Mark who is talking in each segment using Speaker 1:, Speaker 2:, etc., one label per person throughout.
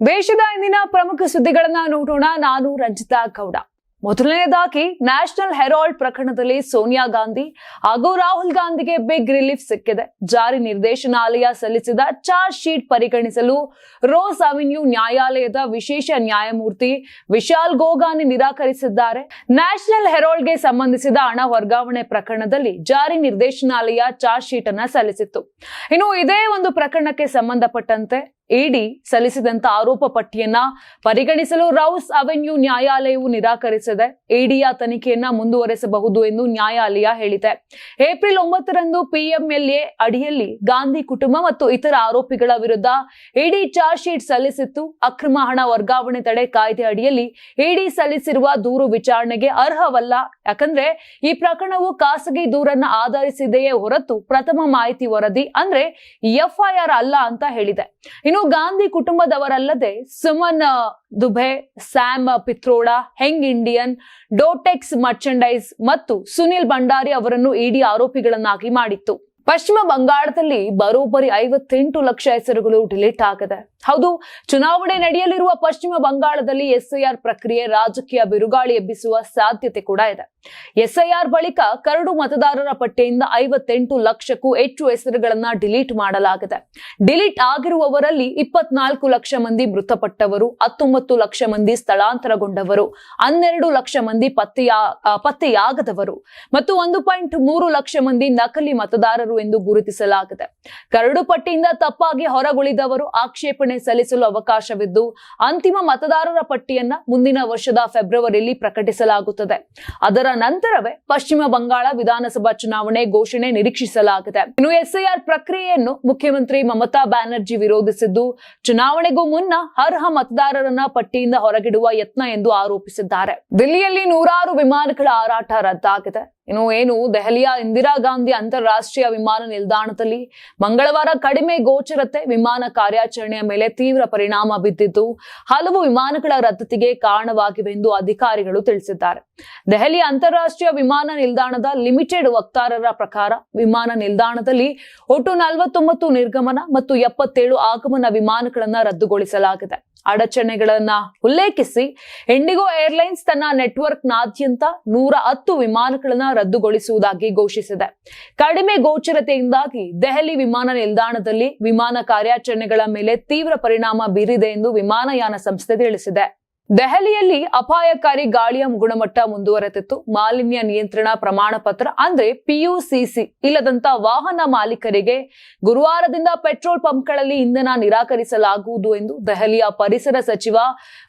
Speaker 1: ದೇಶದ ಇಂದಿನ ಪ್ರಮುಖ ಸುದ್ದಿಗಳನ್ನ ನೋಡೋಣ. ನಾನು ರಂಜಿತಾ ಗೌಡ. ಮೊದಲನೇದಾಗಿ, ನ್ಯಾಷನಲ್ ಹೆರಾಲ್ಡ್ ಪ್ರಕರಣದಲ್ಲಿ ಸೋನಿಯಾ ಗಾಂಧಿ ಹಾಗೂ ರಾಹುಲ್ ಗಾಂಧಿಗೆ ಬಿಗ್ ರಿಲೀಫ್ ಸಿಕ್ಕಿದೆ. ಜಾರಿ ನಿರ್ದೇಶನಾಲಯ ಸಲ್ಲಿಸಿದ ಚಾರ್ಜ್ ಶೀಟ್ ಪರಿಗಣಿಸಲು ರೋಸ್ ಅವೆನ್ಯೂ ನ್ಯಾಯಾಲಯದ ವಿಶೇಷ ನ್ಯಾಯಮೂರ್ತಿ ವಿಶಾಲ್ ಗೋಗಾನಿ ನಿರಾಕರಿಸಿದ್ದಾರೆ. ನ್ಯಾಷನಲ್ ಹೆರಾಲ್ಡ್ಗೆ ಸಂಬಂಧಿಸಿದ ಹಣ ವರ್ಗಾವಣೆ ಪ್ರಕರಣದಲ್ಲಿ ಜಾರಿ ನಿರ್ದೇಶನಾಲಯ ಚಾರ್ಜ್ ಶೀಟ್ ಅನ್ನ ಸಲ್ಲಿಸಿತ್ತು. ಇನ್ನು ಇದೇ ಒಂದು ಪ್ರಕರಣಕ್ಕೆ ಸಂಬಂಧಪಟ್ಟಂತೆ ಇಡಿ ಸಲ್ಲಿಸಿದಂತ ಆರೋಪ ಪಟ್ಟಿಯನ್ನ ಪರಿಗಣಿಸಲು ರೌಸ್ ಅವೆನ್ಯೂ ನ್ಯಾಯಾಲಯವು ನಿರಾಕರಿಸಿದೆ. ಇಡಿಯ ತನಿಖೆಯನ್ನ ಮುಂದುವರೆಸಬಹುದು ಎಂದು ನ್ಯಾಯಾಲಯ ಹೇಳಿದೆ. ಏಪ್ರಿಲ್ ಒಂಬತ್ತರಂದು ಪಿಎಂಎಲ್ಎ ಅಡಿಯಲ್ಲಿ ಗಾಂಧಿ ಕುಟುಂಬ ಮತ್ತು ಇತರ ಆರೋಪಿಗಳ ವಿರುದ್ಧ ಇಡಿ ಚಾರ್ಜ್ ಶೀಟ್ ಸಲ್ಲಿಸಿತ್ತು. ಅಕ್ರಮ ಹಣ ವರ್ಗಾವಣೆ ತಡೆ ಕಾಯ್ದೆ ಅಡಿಯಲ್ಲಿ ಇಡಿ ಸಲ್ಲಿಸಿರುವ ದೂರು ವಿಚಾರಣೆಗೆ ಅರ್ಹವಲ್ಲ. ಯಾಕಂದ್ರೆ ಈ ಪ್ರಕರಣವು ಖಾಸಗಿ ದೂರನ್ನ ಆಧರಿಸಿದೆಯೇ ಹೊರತು ಪ್ರಥಮ ಮಾಹಿತಿ ವರದಿ ಅಂದ್ರೆ ಎಫ್ಐಆರ್ ಅಲ್ಲ ಅಂತ ಹೇಳಿದೆ. ಇನ್ನು Gandhi ಕುಟುಂಬದವರಲ್ಲದೆ Suman, Dubey, Sam Pitroda, Young Indian, Dotex merchandise ಮತ್ತು ಸುನಿಲ್ ಭಂಡಾರಿ ಅವರನ್ನು ಇಡಿ ಆರೋಪಿಗಳನ್ನಾಗಿ ಮಾಡಿತ್ತು. ಪಶ್ಚಿಮ ಬಂಗಾಳದಲ್ಲಿ ಬರೋಬ್ಬರಿ ಐವತ್ತೆಂಟು ಲಕ್ಷ ಹೆಸರುಗಳು ಡಿಲೀಟ್ ಆಗಿದೆ. ಹೌದು, ಚುನಾವಣೆ ನಡೆಯಲಿರುವ ಪಶ್ಚಿಮ ಬಂಗಾಳದಲ್ಲಿ ಎಸ್ಐಆರ್ ಪ್ರಕ್ರಿಯೆ ರಾಜಕೀಯ ಬಿರುಗಾಳಿ ಎಬ್ಬಿಸುವ ಸಾಧ್ಯತೆ ಕೂಡ ಇದೆ. ಎಸ್ಐಆರ್ ಬಳಿಕ ಕರಡು ಮತದಾರರ ಪಟ್ಟಿಯಿಂದ ಐವತ್ತೆಂಟು ಲಕ್ಷಕ್ಕೂ ಹೆಚ್ಚು ಹೆಸರುಗಳನ್ನ ಡಿಲೀಟ್ ಮಾಡಲಾಗಿದೆ. ಡಿಲೀಟ್ ಆಗಿರುವವರಲ್ಲಿ ಇಪ್ಪತ್ನಾಲ್ಕು ಲಕ್ಷ ಮಂದಿ ಮೃತಪಟ್ಟವರು, ಹತ್ತೊಂಬತ್ತು ಲಕ್ಷ ಮಂದಿ ಸ್ಥಳಾಂತರಗೊಂಡವರು, ಹನ್ನೆರಡು ಲಕ್ಷ ಮಂದಿ ಪತ್ತೆಯ, ಪತ್ತೆಯಾಗದವರು ಮತ್ತು ಒಂದು ಪಾಯಿಂಟ್ ಮೂರು ಲಕ್ಷ ಮಂದಿ ನಕಲಿ ಮತದಾರರು ಎಂದು ಗುರುತಿಸಲಾಗಿದೆ. ಕರಡು ಪಟ್ಟಿಯಿಂದ ತಪ್ಪಾಗಿ ಹೊರಗುಳಿದವರು ಆಕ್ಷೇಪಣೆ ಸಲ್ಲಿಸಲು ಅವಕಾಶವಿದ್ದು, ಅಂತಿಮ ಮತದಾರರ ಪಟ್ಟಿಯನ್ನ ಮುಂದಿನ ವರ್ಷದ ಫೆಬ್ರವರಿಯಲ್ಲಿ ಪ್ರಕಟಿಸಲಾಗುತ್ತದೆ. ಅದರ ನಂತರವೇ ಪಶ್ಚಿಮ ಬಂಗಾಳ ವಿಧಾನಸಭಾ ಚುನಾವಣೆ ಘೋಷಣೆ ನಿರೀಕ್ಷಿಸಲಾಗಿದೆ. ಇನ್ನು ಎಸ್ಐಆರ್ ಪ್ರಕ್ರಿಯೆಯನ್ನು ಮುಖ್ಯಮಂತ್ರಿ ಮಮತಾ ಬ್ಯಾನರ್ಜಿ ವಿರೋಧಿಸಿದ್ದು, ಚುನಾವಣೆಗೂ ಮುನ್ನ ಅರ್ಹ ಮತದಾರರನ್ನ ಪಟ್ಟಿಯಿಂದ ಹೊರಗಿಡುವ ಯತ್ನ ಎಂದು ಆರೋಪಿಸಿದ್ದಾರೆ. ದಿಲ್ಲಿಯಲ್ಲಿ ನೂರಾರು ವಿಮಾನಗಳ ಹಾರಾಟ ರದ್ದಾಗಿದೆ. ಇನ್ನು ಏನು, ದೆಹಲಿಯ ಇಂದಿರಾ ಗಾಂಧಿ ಅಂತಾರಾಷ್ಟ್ರೀಯ ವಿಮಾನ ನಿಲ್ದಾಣದಲ್ಲಿ ಮಂಗಳವಾರ ಕಡಿಮೆ ಗೋಚರತೆ ವಿಮಾನ ಕಾರ್ಯಾಚರಣೆಯ ಮೇಲೆ ತೀವ್ರ ಪರಿಣಾಮ ಬಿದ್ದಿದ್ದು, ಹಲವು ವಿಮಾನಗಳ ರದ್ದತಿಗೆ ಕಾರಣವಾಗಿವೆ ಎಂದು ಅಧಿಕಾರಿಗಳು ತಿಳಿಸಿದ್ದಾರೆ. ದೆಹಲಿ ಅಂತಾರಾಷ್ಟ್ರೀಯ ವಿಮಾನ ನಿಲ್ದಾಣದ ಲಿಮಿಟೆಡ್ ವಕ್ತಾರರ ಪ್ರಕಾರ, ವಿಮಾನ ನಿಲ್ದಾಣದಲ್ಲಿ ಒಟ್ಟು ನಲವತ್ತೊಂಬತ್ತು ನಿರ್ಗಮನ ಮತ್ತು ಎಪ್ಪತ್ತೇಳು ಆಗಮನ ವಿಮಾನಗಳನ್ನ ರದ್ದುಗೊಳಿಸಲಾಗಿದೆ. ಅಡಚಣೆಗಳನ್ನ ಉಲ್ಲೇಖಿಸಿ, ಇಂಡಿಗೋ ಏರ್ಲೈನ್ಸ್ ತನ್ನ ನೆಟ್ವರ್ಕ್ನಾದ್ಯಂತ ನೂರ ಹತ್ತು ವಿಮಾನಗಳನ್ನ ರದ್ದುಗೊಳಿಸುವುದಾಗಿ ಘೋಷಿಸಿದೆ. ಕಡಿಮೆ ಗೋಚರತೆಯಿಂದಾಗಿ ದೆಹಲಿ ವಿಮಾನ ನಿಲ್ದಾಣದಲ್ಲಿ ವಿಮಾನ ಕಾರ್ಯಾಚರಣೆಗಳ ಮೇಲೆ ತೀವ್ರ ಪರಿಣಾಮ ಬೀರಿದೆ ಎಂದು ವಿಮಾನಯಾನ ಸಂಸ್ಥೆ ತಿಳಿಸಿದೆ. ದೆಹಲಿಯಲ್ಲಿ ಅಪಾಯಕಾರಿ ಗಾಳಿಯ ಗುಣಮಟ್ಟ ಮುಂದುವರೆತಿತ್ತು ಮಾಲಿನ್ಯ ನಿಯಂತ್ರಣ ಪ್ರಮಾಣ ಪತ್ರ ಅಂದ್ರೆ ಪಿಯುಸಿಸಿ ಇಲ್ಲದಂತ ವಾಹನ ಮಾಲೀಕರಿಗೆ ಗುರುವಾರದಿಂದ ಪೆಟ್ರೋಲ್ ಪಂಪ್ಗಳಲ್ಲಿ ಇಂಧನ ನಿರಾಕರಿಸಲಾಗುವುದು ಎಂದು ದೆಹಲಿಯ ಪರಿಸರ ಸಚಿವ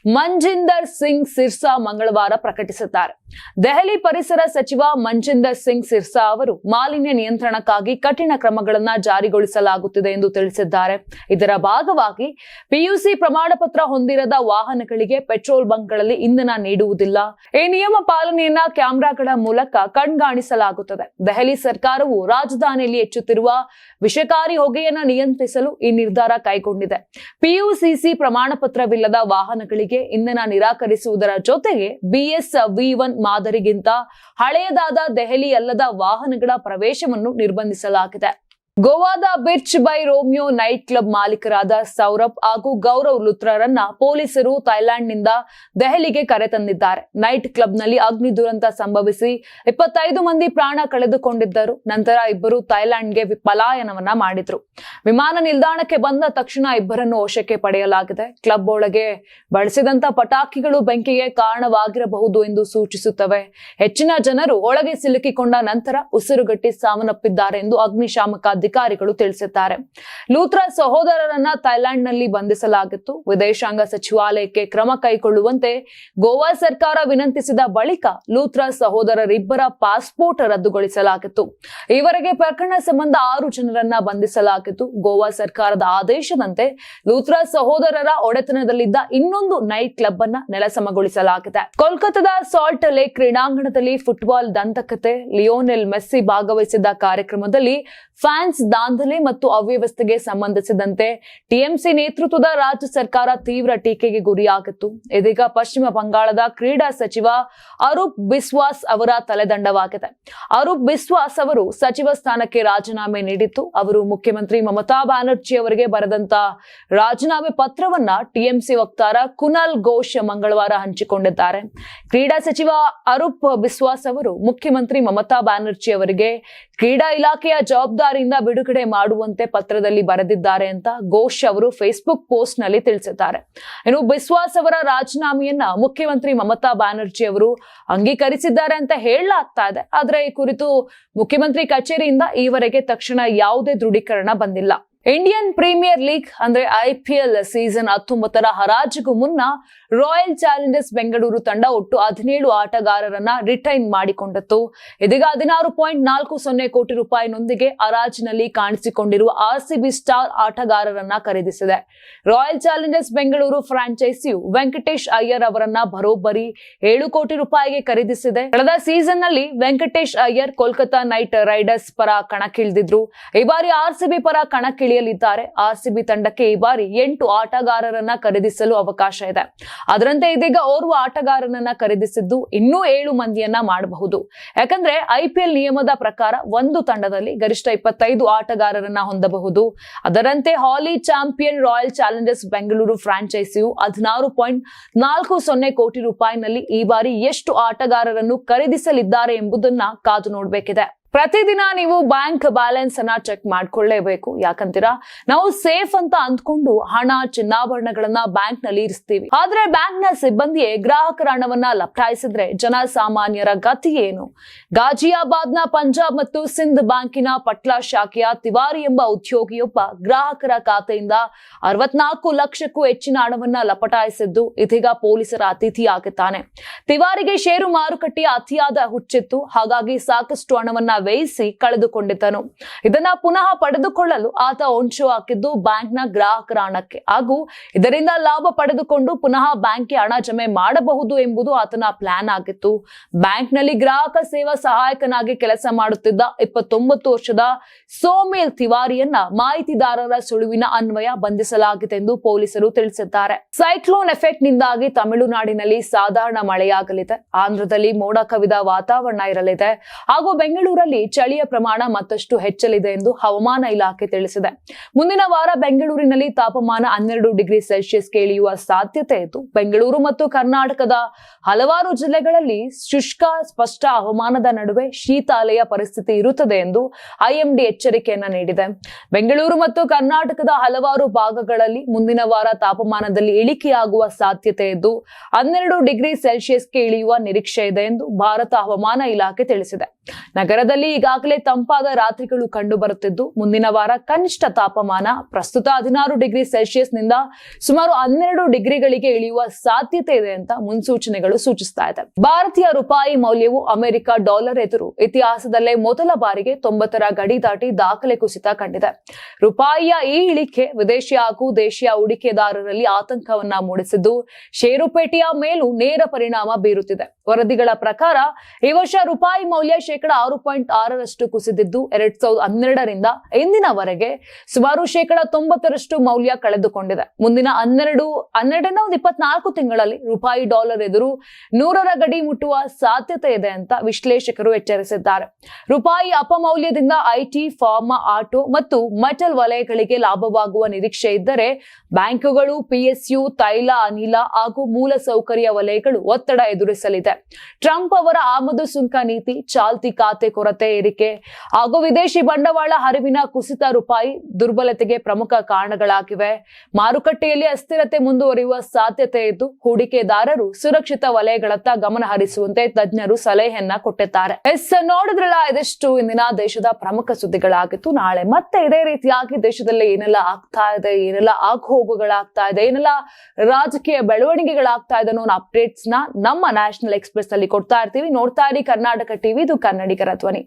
Speaker 1: ಮಂಜಿಂದರ್ ಸಿಂಗ್ ಸಿರ್ಸಾ ಮಂಗಳವಾರ ಪ್ರಕಟಿಸಿದ್ದಾರೆ. ದೆಹಲಿ ಪರಿಸರ ಸಚಿವ ಮಂಜಿಂದರ್ ಸಿಂಗ್ ಸಿರ್ಸಾ ಅವರು ಮಾಲಿನ್ಯ ನಿಯಂತ್ರಣಕ್ಕಾಗಿ ಕಠಿಣ ಕ್ರಮಗಳನ್ನ ಜಾರಿಗೊಳಿಸಲಾಗುತ್ತಿದೆ ಎಂದು ತಿಳಿಸಿದ್ದಾರೆ. ಇದರ ಭಾಗವಾಗಿ ಪಿಯುಸಿ ಪ್ರಮಾಣ ಪತ್ರ ಹೊಂದಿರದ ವಾಹನಗಳಿಗೆ ಪೆಟ್ರೋಲ್ ಬಂಕ್ಗಳಲ್ಲಿ ಇಂಧನ ನೀಡುವುದಿಲ್ಲ. ಈ ನಿಯಮ ಪಾಲನೆಯನ್ನ ಕ್ಯಾಮೆರಾಗಳ ಮೂಲಕ ಕಣ್ಗಾಣಿಸಲಾಗುತ್ತದೆ. ದೆಹಲಿ ಸರ್ಕಾರವು ರಾಜಧಾನಿಯಲ್ಲಿ ಹೆಚ್ಚುತ್ತಿರುವ ವಿಷಕಾರಿ ಹೊಗೆಯನ್ನ ನಿಯಂತ್ರಿಸಲು ಈ ನಿರ್ಧಾರ ಕೈಗೊಂಡಿದೆ. ಪಿಯುಸಿಸಿ ಪ್ರಮಾಣ ಪತ್ರವಿಲ್ಲದ ವಾಹನಗಳಿಗೆ ಇಂಧನ ನಿರಾಕರಿಸುವುದರ ಜೊತೆಗೆ ಬಿಎಸ್ ವಿ ಒನ್ ಮಾದರಿಗಿಂತ ಹಳೆಯದಾದ ದೆಹಲಿ ಅಲ್ಲದ ವಾಹನಗಳ ಪ್ರವೇಶವನ್ನು ನಿರ್ಬಂಧಿಸಲಾಗಿದೆ. ಗೋವಾದ Birch by Romeo night club ಮಾಲೀಕರಾದ Saurabh ಹಾಗೂ ಗೌರವ್ ಲುತ್ರರನ್ನ ಪೊಲೀಸರು ಥೈಲ್ಯಾಂಡ್ನಿಂದ ದೆಹಲಿಗೆ ಕರೆತಂದಿದ್ದಾರೆ ನೈಟ್ ಕ್ಲಬ್ನಲ್ಲಿ ಅಗ್ನಿ ದುರಂತ ಸಂಭವಿಸಿ ಇಪ್ಪತ್ತೈದು ಮಂದಿ ಪ್ರಾಣ ಕಳೆದುಕೊಂಡಿದ್ದರು. ನಂತರ ಇಬ್ಬರು ಥೈಲ್ಯಾಂಡ್ಗೆ ಗೆ ಪಲಾಯನವನ್ನ ಮಾಡಿದ್ರು. ವಿಮಾನ ನಿಲ್ದಾಣಕ್ಕೆ ಬಂದ ತಕ್ಷಣ ಇಬ್ಬರನ್ನು ವಶಕ್ಕೆ ಪಡೆಯಲಾಗಿದೆ. ಕ್ಲಬ್ ಒಳಗೆ ಬಳಸಿದಂತ ಪಟಾಕಿಗಳು ಬೆಂಕಿಗೆ ಕಾರಣವಾಗಿರಬಹುದು ಎಂದು ಸೂಚಿಸುತ್ತವೆ. ಹೆಚ್ಚಿನ ಜನರು ಒಳಗೆ ಸಿಲುಕಿಕೊಂಡ ನಂತರ ಉಸಿರುಗಟ್ಟಿ ಸಾವನ್ನಪ್ಪಿದ್ದಾರೆ ಎಂದು ಅಗ್ನಿಶಾಮಕ ಅಧಿಕಾರಿಗಳು ತಿಳಿಸಿದ್ದಾರೆ. ಲೂತ್ರ ಸಹೋದರರನ್ನ ಥೈಲ್ಯಾಂಡ್ನಲ್ಲಿ ಬಂಧಿಸಲಾಗಿತ್ತು. ವಿದೇಶಾಂಗ ಸಚಿವಾಲಯಕ್ಕೆ ಕ್ರಮ ಕೈಗೊಳ್ಳುವಂತೆ ಗೋವಾ ಸರ್ಕಾರ ವಿನಂತಿಸಿದ ಬಳಿಕ ಲೂತ್ರ ಸಹೋದರರಿಬ್ಬರ ಪಾಸ್ಪೋರ್ಟ್ ರದ್ದುಗೊಳಿಸಲಾಗಿತ್ತು. ಈವರೆಗೆ ಪ್ರಕರಣ ಸಂಬಂಧ ಆರು ಜನರನ್ನ ಬಂಧಿಸಲಾಗಿತ್ತು. ಗೋವಾ ಸರ್ಕಾರದ ಆದೇಶದಂತೆ ಲೂತ್ರ ಸಹೋದರರ ಒಡೆತನದಲ್ಲಿದ್ದ ಇನ್ನೊಂದು ನೈಟ್ ಕ್ಲಬ್ ಅನ್ನ ನೆಲಸಮಗೊಳಿಸಲಾಗಿದೆ. ಕೋಲ್ಕತ್ತಾದ ಸಾಲ್ಟ್ ಲೇಕ್ ಕ್ರೀಡಾಂಗಣದಲ್ಲಿ ಫುಟ್ಬಾಲ್ ದಂತಕತೆ, ಲಿಯೋನೆಲ್ ಮೆಸ್ಸಿ ಭಾಗವಹಿಸಿದ್ದ ಕಾರ್ಯಕ್ರಮದಲ್ಲಿ ಫ್ಯಾನ್ಸ್ ದಾಂಧಲೆ ಮತ್ತು ಅವ್ಯವಸ್ಥೆಗೆ ಸಂಬಂಧಿಸಿದಂತೆ ಟಿಎಂಸಿ ನೇತೃತ್ವದ ರಾಜ್ಯ ಸರ್ಕಾರ ತೀವ್ರ ಟೀಕೆಗೆ ಗುರಿಯಾಗಿತ್ತು. ಇದೀಗ ಪಶ್ಚಿಮ ಬಂಗಾಳದ ಕ್ರೀಡಾ ಸಚಿವ ಅರೂಪ್ ಬಿಸ್ವಾಸ್ ಅವರ ತಲೆದಂಡವಾಗಿದೆ. ಅರೂಪ್ ಬಿಸ್ವಾಸ್ ಅವರು ಸಚಿವ ಸ್ಥಾನಕ್ಕೆ ರಾಜೀನಾಮೆ ನೀಡಿತ್ತು. ಅವರು ಮುಖ್ಯಮಂತ್ರಿ ಮಮತಾ ಬ್ಯಾನರ್ಜಿ ಅವರಿಗೆ ಬರೆದಂತ ರಾಜೀನಾಮೆ ಪತ್ರವನ್ನ ಟಿಎಂಸಿ ವಕ್ತಾರ ಕುನಾಲ್ ಘೋಷ್ ಮಂಗಳವಾರ ಹಂಚಿಕೊಂಡಿದ್ದಾರೆ. ಕ್ರೀಡಾ ಸಚಿವ ಅರೂಪ್ ಬಿಸ್ವಾಸ್ ಅವರು ಮುಖ್ಯಮಂತ್ರಿ ಮಮತಾ ಬ್ಯಾನರ್ಜಿ ಅವರಿಗೆ ಕ್ರೀಡಾ ಇಲಾಖೆಯ ಜವಾಬ್ದಾರಿಯಿಂದ ಬಿಡುಗಡೆ ಮಾಡುವಂತೆ ಪತ್ರದಲ್ಲಿ ಬರೆದಿದ್ದಾರೆ ಅಂತ ಘೋಷ್ ಅವರು ಫೇಸ್ಬುಕ್ ಪೋಸ್ಟ್ನಲ್ಲಿ ತಿಳಿಸಿದ್ದಾರೆ. ಇನ್ನು ಬಿಸ್ವಾಸ್ ಅವರ ರಾಜೀನಾಮೆಯನ್ನ ಮುಖ್ಯಮಂತ್ರಿ ಮಮತಾ ಬ್ಯಾನರ್ಜಿ ಅವರು ಅಂಗೀಕರಿಸಿದ್ದಾರೆ ಅಂತ ಹೇಳಲಾಗ್ತಾ ಇದೆ. ಆದ್ರೆ ಈ ಕುರಿತು ಮುಖ್ಯಮಂತ್ರಿ ಕಚೇರಿಯಿಂದ ಈವರೆಗೆ ತಕ್ಷಣ ಯಾವುದೇ ದೃಢೀಕರಣ ಬಂದಿಲ್ಲ. ಇಂಡಿಯನ್ ಪ್ರೀಮಿಯರ್ ಲೀಗ್ ಅಂದ್ರೆ ಐಪಿಎಲ್ ಸೀಸನ್ ಹತ್ತೊಂಬತ್ತರ ಹರಾಜಿಗೂ ಮುನ್ನ ರಾಯಲ್ ಚಾಲೆಂಜರ್ಸ್ ಬೆಂಗಳೂರು ತಂಡ ಒಟ್ಟು ಹದಿನೇಳು ಆಟಗಾರರನ್ನ ರಿಟೈನ್ ಮಾಡಿಕೊಂಡಿತ್ತು. ಇದೀಗ ಹದಿನಾರು ಪಾಯಿಂಟ್ ನಾಲ್ಕು ಸೊನ್ನೆ ಕೋಟಿ ರೂಪಾಯಿನೊಂದಿಗೆ ಹರಾಜಿನಲ್ಲಿ ಕಾಣಿಸಿಕೊಂಡಿರುವ ಆರ್ಸಿಬಿ ಸ್ಟಾರ್ ಆಟಗಾರರನ್ನ ಖರೀದಿಸಿದೆ. ರಾಯಲ್ ಚಾಲೆಂಜರ್ಸ್ ಬೆಂಗಳೂರು ಫ್ರಾಂಚೈಸಿಯು ವೆಂಕಟೇಶ್ ಅಯ್ಯರ್ ಅವರನ್ನ ಬರೋಬ್ಬರಿ ಏಳು ಕೋಟಿ ರೂಪಾಯಿಗೆ ಖರೀದಿಸಿದೆ. ಕಳೆದ ಸೀಸನ್ನಲ್ಲಿ ವೆಂಕಟೇಶ್ ಅಯ್ಯರ್ ಕೋಲ್ಕತಾ ನೈಟ್ ರೈಡರ್ಸ್ ಪರ ಕಣಕ್ಕಿಳಿದಿದ್ರು. ಈ ಬಾರಿ ಆರ್ಸಿಬಿ ಪರ ಕಣಕ್ಕಿಳಿಯಲಿದ್ದಾರೆ ಆರ್ಸಿಬಿ ತಂಡಕ್ಕೆ ಈ ಬಾರಿ ಎಂಟು ಆಟಗಾರರನ್ನ ಖರೀದಿಸಲು ಅವಕಾಶ ಇದೆ. ಅದರಂತೆ ಇದೀಗ ಓರ್ವ ಆಟಗಾರನನ್ನ ಖರೀದಿಸಿದ್ದು ಇನ್ನೂ ಏಳು ಮಂದಿಯನ್ನ ಮಾಡಬಹುದು. ಯಾಕಂದ್ರೆ ಐಪಿಎಲ್ ನಿಯಮದ ಪ್ರಕಾರ ಒಂದು ತಂಡದಲ್ಲಿ ಗರಿಷ್ಠ ಇಪ್ಪತ್ತೈದು ಆಟಗಾರರನ್ನ ಹೊಂದಬಹುದು. ಅದರಂತೆ ಹಾಲಿ ಚಾಂಪಿಯನ್ ರಾಯಲ್ ಚಾಲೆಂಜರ್ಸ್ ಬೆಂಗಳೂರು ಫ್ರಾಂಚೈಸಿಯು ಹದಿನಾರು ಪಾಯಿಂಟ್ ನಾಲ್ಕು ಸೊನ್ನೆ ಕೋಟಿ ರೂಪಾಯಿನಲ್ಲಿ ಈ ಬಾರಿ ಎಷ್ಟು ಆಟಗಾರರನ್ನು ಖರೀದಿಸಲಿದ್ದಾರೆ ಎಂಬುದನ್ನ ಕಾದು ನೋಡಬೇಕಿದೆ. ಪ್ರತಿದಿನ ನೀವು ಬ್ಯಾಂಕ್ ಬ್ಯಾಲೆನ್ಸ್ ಅನ್ನ ಚೆಕ್ ಮಾಡ್ಕೊಳ್ಳೇಬೇಕು. ಯಾಕಂತೀರಾ? ನಾವು ಸೇಫ್ ಅಂತ ಅಂದ್ಕೊಂಡು ಹಣ, ಚಿನ್ನಾಭರಣಗಳನ್ನ ಬ್ಯಾಂಕ್ನಲ್ಲಿ ಇರಿಸ್ತೀವಿ. ಆದ್ರೆ ಬ್ಯಾಂಕ್ನ ಸಿಬ್ಬಂದಿಯೇ ಗ್ರಾಹಕರ ಹಣವನ್ನ ಲಪಟಾಯಿಸಿದ್ರೆ ಜನಸಾಮಾನ್ಯರ ಗತಿ ಏನು? ಗಾಜಿಯಾಬಾದ್ನ ಪಂಜಾಬ್ ಮತ್ತು ಸಿಂಧ್ ಬ್ಯಾಂಕಿನ ಪಟ್ಲಾ ಶಾಖೆಯ ತಿವಾರಿ ಎಂಬ ಉದ್ಯೋಗಿಯೊಬ್ಬ ಗ್ರಾಹಕರ ಖಾತೆಯಿಂದ ಅರವತ್ನಾಲ್ಕು ಲಕ್ಷಕ್ಕೂ ಹೆಚ್ಚಿನ ಹಣವನ್ನ ಲಪಟಾಯಿಸಿದ್ದು ಇದೀಗ ಪೊಲೀಸರ ಅತಿಥಿ ಆಗುತ್ತಾನೆ ತಿವಾರಿಗೆ ಷೇರು ಮಾರುಕಟ್ಟೆಯ ಅತಿಯಾದ ಹುಚ್ಚಿತ್ತು. ಹಾಗಾಗಿ ಸಾಕಷ್ಟು ಹಣವನ್ನ ವ್ಯಯಿಸಿ ಕಳೆದುಕೊಂಡಿದ್ದನು. ಇದನ್ನ ಪುನಃ ಪಡೆದುಕೊಳ್ಳಲು ಆತ ಹೊಂಚು ಹಾಕಿದ್ದು ಬ್ಯಾಂಕ್ನ ಗ್ರಾಹಕರ ಹಣಕ್ಕೆ. ಹಾಗೂ ಇದರಿಂದ ಲಾಭ ಪಡೆದುಕೊಂಡು ಪುನಃ ಬ್ಯಾಂಕ್ಗೆ ಹಣ ಜಮೆ ಮಾಡಬಹುದು ಎಂಬುದು ಆತನ ಪ್ಲಾನ್ ಆಗಿತ್ತು. ಬ್ಯಾಂಕ್ನಲ್ಲಿ ಗ್ರಾಹಕ ಸೇವಾ ಸಹಾಯಕನಾಗಿ ಕೆಲಸ ಮಾಡುತ್ತಿದ್ದ ಇಪ್ಪತ್ತೊಂಬತ್ತು ವರ್ಷದ ಸೋಮೇಲ್ ತಿವಾರಿಯನ್ನ ಮಾಹಿತಿದಾರರ ಸುಳುವಿನ ಅನ್ವಯ ಬಂಧಿಸಲಾಗಿದೆ ಎಂದು ಪೊಲೀಸರು ತಿಳಿಸಿದ್ದಾರೆ. ಸೈಕ್ಲೋನ್ ಎಫೆಕ್ಟ್ ನಿಂದಾಗಿ ತಮಿಳುನಾಡಿನಲ್ಲಿ ಸಾಧಾರಣ ಮಳೆಯಾಗಲಿದೆ. ಆಂಧ್ರದಲ್ಲಿ ಮೋಡ ಕವಿದ ವಾತಾವರಣ ಇರಲಿದೆ. ಹಾಗೂ ಬೆಂಗಳೂರಲ್ಲಿ ಚಳಿಯ ಪ್ರಮಾಣ ಮತ್ತಷ್ಟು ಹೆಚ್ಚಲಿದೆ ಎಂದು ಹವಾಮಾನ ಇಲಾಖೆ ತಿಳಿಸಿದೆ. ಮುಂದಿನ ವಾರ ಬೆಂಗಳೂರಿನಲ್ಲಿ ತಾಪಮಾನ ಹನ್ನೆರಡು ಡಿಗ್ರಿ ಸೆಲ್ಸಿಯಸ್ ಇಳಿಯುವ ಸಾಧ್ಯತೆ ಇದ್ದು, ಬೆಂಗಳೂರು ಮತ್ತು ಕರ್ನಾಟಕದ ಹಲವಾರು ಜಿಲ್ಲೆಗಳಲ್ಲಿ ಶುಷ್ಕ, ಸ್ಪಷ್ಟ ಹವಾಮಾನದ ನಡುವೆ ಶೀತಾಲಯ ಪರಿಸ್ಥಿತಿ ಇರುತ್ತದೆ ಎಂದು ಐಎಂಡಿ ಎಚ್ಚರಿಕೆಯನ್ನ ನೀಡಿದೆ. ಬೆಂಗಳೂರು ಮತ್ತು ಕರ್ನಾಟಕದ ಹಲವಾರು ಭಾಗಗಳಲ್ಲಿ ಮುಂದಿನ ವಾರ ತಾಪಮಾನದಲ್ಲಿ ಇಳಿಕೆಯಾಗುವ ಸಾಧ್ಯತೆ ಇದ್ದು, ಹನ್ನೆರಡು ಡಿಗ್ರಿ ಸೆಲ್ಸಿಯಸ್ಗೆ ಇಳಿಯುವ ನಿರೀಕ್ಷೆ ಇದೆ ಎಂದು ಭಾರತ ಹವಾಮಾನ ಇಲಾಖೆ ತಿಳಿಸಿದೆ. ನಗರದಲ್ಲಿ ಈಗಾಗಲೇ ತಂಪಾದ ರಾತ್ರಿಗಳು ಕಂಡು ಬರುತ್ತಿದ್ದು, ಮುಂದಿನ ವಾರ ಕನಿಷ್ಠ ತಾಪಮಾನ ಪ್ರಸ್ತುತ ಹದಿನಾರು ಡಿಗ್ರಿ ಸೆಲ್ಸಿಯಸ್ನಿಂದ ಸುಮಾರು ಹನ್ನೆರಡು ಡಿಗ್ರಿಗಳಿಗೆ ಇಳಿಯುವ ಸಾಧ್ಯತೆ ಇದೆ ಅಂತ ಮುನ್ಸೂಚನೆಗಳು ಸೂಚಿಸ್ತಾ ಇದೆ. ಭಾರತೀಯ ರೂಪಾಯಿ ಮೌಲ್ಯವು ಅಮೆರಿಕ ಡಾಲರ್ ಎದುರು ಇತಿಹಾಸದಲ್ಲೇ ಮೊದಲ ಬಾರಿಗೆ ತೊಂಬತ್ತರ ಗಡಿ ದಾಟಿ ದಾಖಲೆ ಕುಸಿತ ಕಂಡಿದೆ. ರೂಪಾಯಿಯ ಈ ಇಳಿಕೆ ವಿದೇಶಿ ಹಾಗೂ ದೇಶೀಯ ಹೂಡಿಕೆದಾರರಲ್ಲಿ ಆತಂಕವನ್ನ ಮೂಡಿಸಿದ್ದು, ಷೇರುಪೇಟೆಯ ಮೇಲೂ ನೇರ ಪರಿಣಾಮ ಬೀರುತ್ತಿದೆ. ವರದಿಗಳ ಪ್ರಕಾರ, ಈ ವರ್ಷ ರೂಪಾಯಿ ಮೌಲ್ಯ ಶೇಕಡ ಆರು ಪಾಯಿಂಟ್ ಆರರಷ್ಟು ಕುಸಿದಿದ್ದು ಎರಡ್ ಸಾವಿರದ ಹನ್ನೆರಡರಿಂದ ಇಂದಿನವರೆಗೆ ಸುಮಾರು ಶೇಕಡ ತೊಂಬತ್ತರಷ್ಟು ಮೌಲ್ಯ ಕಳೆದುಕೊಂಡಿದೆ. ಮುಂದಿನ ಹನ್ನೆರಡು, ಹನ್ನೆರಡರಿಂದ ಒಂದು ಇಪ್ಪತ್ನಾಲ್ಕು ತಿಂಗಳಲ್ಲಿ ರೂಪಾಯಿ ಡಾಲರ್ ಎದುರು ನೂರರ ಗಡಿ ಮುಟ್ಟುವ ಸಾಧ್ಯತೆ ಇದೆ ಅಂತ ವಿಶ್ಲೇಷಕರು ಎಚ್ಚರಿಸಿದ್ದಾರೆ. ರೂಪಾಯಿ ಅಪಮೌಲ್ಯದಿಂದ ಐಟಿ, ಫಾರ್ಮಾ, ಆಟೋ ಮತ್ತು ಮೆಟಲ್ ವಲಯಗಳಿಗೆ ಲಾಭವಾಗುವ ನಿರೀಕ್ಷೆ ಇದ್ದರೆ ಬ್ಯಾಂಕುಗಳು ಪಿಎಸ್ಯು ತೈಲ, ಅನಿಲ ಹಾಗೂ ಮೂಲ ಸೌಕರ್ಯ ವಲಯಗಳು ಒತ್ತಡ ಎದುರಿಸಲಿದೆ. ಟ್ರಂಪ್ ಅವರ ಆಮದು ಸುಂಕ ನೀತಿ, ಚಾಲ್ತಿ ಖಾತೆ ಕೊರತೆ ಏರಿಕೆ ಹಾಗೂ ವಿದೇಶಿ ಬಂಡವಾಳ ಹರಿವಿನ ಕುಸಿತ ರೂಪಾಯಿ ದುರ್ಬಲತೆಗೆ ಪ್ರಮುಖ ಕಾರಣಗಳಾಗಿವೆ. ಮಾರುಕಟ್ಟೆಯಲ್ಲಿ ಅಸ್ಥಿರತೆ ಮುಂದುವರಿಯುವ ಸಾಧ್ಯತೆ ಇದ್ದು ಹೂಡಿಕೆದಾರರು ಸುರಕ್ಷಿತ ವಲಯಗಳತ್ತ ಗಮನ ಹರಿಸುವಂತೆ ತಜ್ಞರು ಸಲಹೆಯನ್ನ ಕೊಟ್ಟಿದ್ದಾರೆ. ಎಸ್ ನೋಡಿದ್ರಲ್ಲ, ಇದೆಷ್ಟು ಇಂದಿನ ದೇಶದ ಪ್ರಮುಖ ಸುದ್ದಿಗಳಾಗಿತ್ತು. ನಾಳೆ ಮತ್ತೆ ಇದೇ ರೀತಿಯಾಗಿ ದೇಶದಲ್ಲಿ ಏನೆಲ್ಲ ಆಗ್ತಾ ಇದೆ, ಏನೆಲ್ಲ ಆಗುಹೋಗುಗಳಾಗ್ತಾ ಇದೆ, ಏನೆಲ್ಲ ರಾಜಕೀಯ ಬೆಳವಣಿಗೆಗಳಾಗ್ತಾ ಇದೆ ಅನ್ನೋ ಅಪ್ಡೇಟ್ಸ್ನ ನಮ್ಮ ನ್ಯಾಷನಲ್ ಎಕ್ಸ್ಪ್ರೆಸ್ ಅಲ್ಲಿ ಕೊಡ್ತಾ ಇರ್ತೀವಿ. ನೋಡ್ತಾ ಇರಿ ಕರ್ನಾಟಕ ಟಿವಿ, ಇದು ಕನ್ನಡಿಗರ ಧ್ವನಿ.